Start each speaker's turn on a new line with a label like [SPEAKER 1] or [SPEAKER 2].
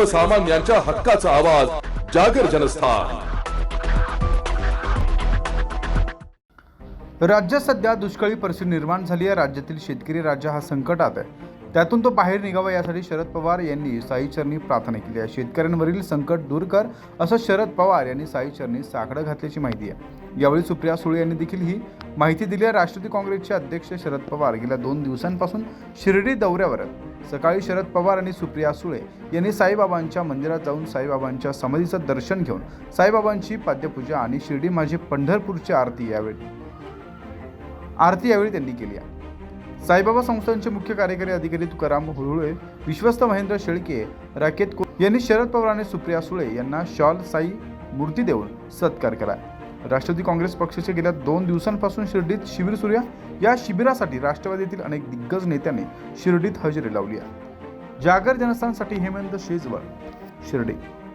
[SPEAKER 1] सर्वसामान्यांच्या हक्काचा आवाज जागर जनस्थान.
[SPEAKER 2] राज्यात सध्या दुष्काळी परिस्थिती निर्माण झाली आहे. राज्यातील शेतकरी राज्य हा संकटात आहे. त्यातून तो बाहेर निघावा यासाठी शरद पवार यांनी साईचरणी प्रार्थना केली आहे. शेतकऱ्यांवरील संकट दूर कर असं शरद पवार यांनी साईचरणी साकडं घातल्याची माहिती आहे. यावेळी सुप्रिया सुळे यांनी देखील ही माहिती दिली आहे. राष्ट्रवादी काँग्रेसचे अध्यक्ष शरद पवार गेल्या दोन दिवसांपासून शिर्डी दौऱ्यावर आहेत. सकाळी शरद पवार आणि सुप्रिया सुळे यांनी साईबाबांच्या मंदिरात जाऊन साईबाबांच्या समाधीचं दर्शन घेऊन साईबाबांची पाद्यपूजा आणि शिर्डी माझी पंढरपूरची आरती यावेळी आरती यावेळी त्यांनी केली आहे. साईबाबा संस्थांचे मुख्य कार्यकारी अधिकारी तुकाराम हुळुळे विश्वस्त महेंद्र शेळके राकेत को यांनी शरद पवार आणि सुप्रिया सुळे यांना शॉल साई मूर्ती देऊन सत्कार केला. राष्ट्रवादी काँग्रेस पक्षाचे गेल्या दोन दिवसांपासून शिर्डीत शिबिर सुरू आहे. या शिबिरासाठी राष्ट्रवादीतील अनेक दिग्गज नेत्यांनी शिर्डीत हजेरी लावली आहे. जागर जनस्थानसाठी हेमंत शेजवळ शिर्डी.